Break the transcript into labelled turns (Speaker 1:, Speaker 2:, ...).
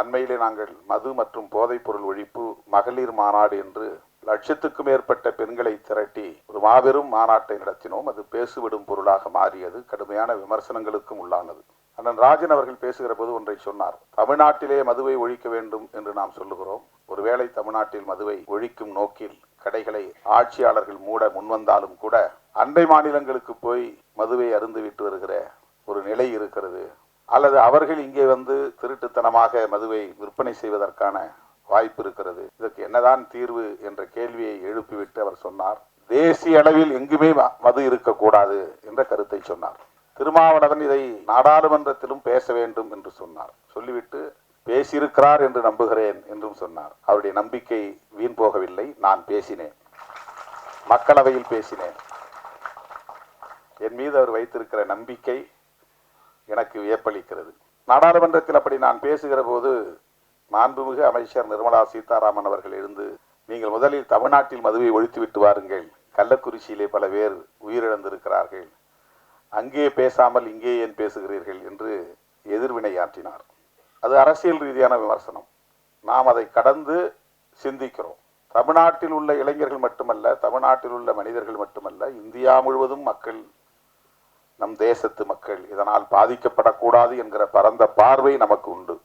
Speaker 1: அண்மையிலே நாங்கள் மது மற்றும் போதைப்பொருள் ஒழிப்பு மகளிர் மாநாடு என்று லட்சத்துக்கும் மேற்பட்ட பெண்களை திரட்டி ஒரு மாபெரும் மாநாட்டை நடத்தினோம். அது பேசுவிடும் பொருளாக மாறியது. கடுமையான விமர்சனங்களுக்கும் உள்ளானது. அண்ணன் ராஜன் அவர்கள் பேசுகிற போது ஒன்றை சொன்னார். தமிழ்நாட்டிலே மதுவை ஒழிக்க வேண்டும் என்று நாம் சொல்லுகிறோம். ஒருவேளை தமிழ்நாட்டில் மதுவை ஒழிக்கும் நோக்கில் கடைகளை ஆட்சியாளர்கள் மூட முன்வந்தாலும் கூட அண்டை மாநிலங்களுக்கு போய் மதுவை அருந்துவிட்டு வருகிற ஒரு நிலை இருக்கிறது. அல்லது அவர்கள் இங்கே வந்து திருட்டுத்தனமாக மதுவை விற்பனை செய்வதற்கான வாய்ப்பு இருக்கிறது. இதற்கு என்னதான் தீர்வு என்ற கேள்வியை எழுப்பிவிட்டு அவர் சொன்னார். தேசிய அளவில் எங்குமே ம- மது இருக்கக்கூடாது என்ற கருத்தை சொன்னார். திருமாவளவன் இதை நாடாளுமன்றத்திலும் பேச வேண்டும் என்று சொன்னார். சொல்லிவிட்டு பேசியிருக்கிறார் என்று நம்புகிறேன் என்றும் சொன்னார். அவருடைய நம்பிக்கை வீண் போகவில்லை. நான் பேசினேன். மக்களவையில் பேசினேன். என் மீது அவர் வைத்திருக்கிற நம்பிக்கை எனக்கு வியப்பளிக்கிறது. நாடாளுமன்றத்தில் அப்படி நான் பேசுகிற போது மாண்புமிகு அமைச்சர் நிர்மலா சீதாராமன் அவர்கள் இருந்து நீங்கள் முதலில் தமிழ்நாட்டில் மதுவை ஒழித்து விட்டு வாருங்கள். கள்ளக்குறிச்சியிலே பல பேர் உயிரிழந்திருக்கிறார்கள். அங்கே பேசாமல் இங்கே ஏன் பேசுகிறீர்கள்? என்று எதிர்வினையாற்றினார் அது அரசியல் ரீதியான விமர்சனம். நாம் அதை கடந்து சிந்திக்கிறோம். தமிழ்நாட்டில் உள்ள இளைஞர்கள் மட்டுமல்ல தமிழ்நாட்டில் உள்ள மனிதர்கள் மட்டுமல்ல இந்தியா முழுவதும் மக்கள் நம் தேசத்து மக்கள் இதனால் பாதிக்கப்படக்கூடாது என்கிற பரந்த பார்வை நமக்கு உண்டு.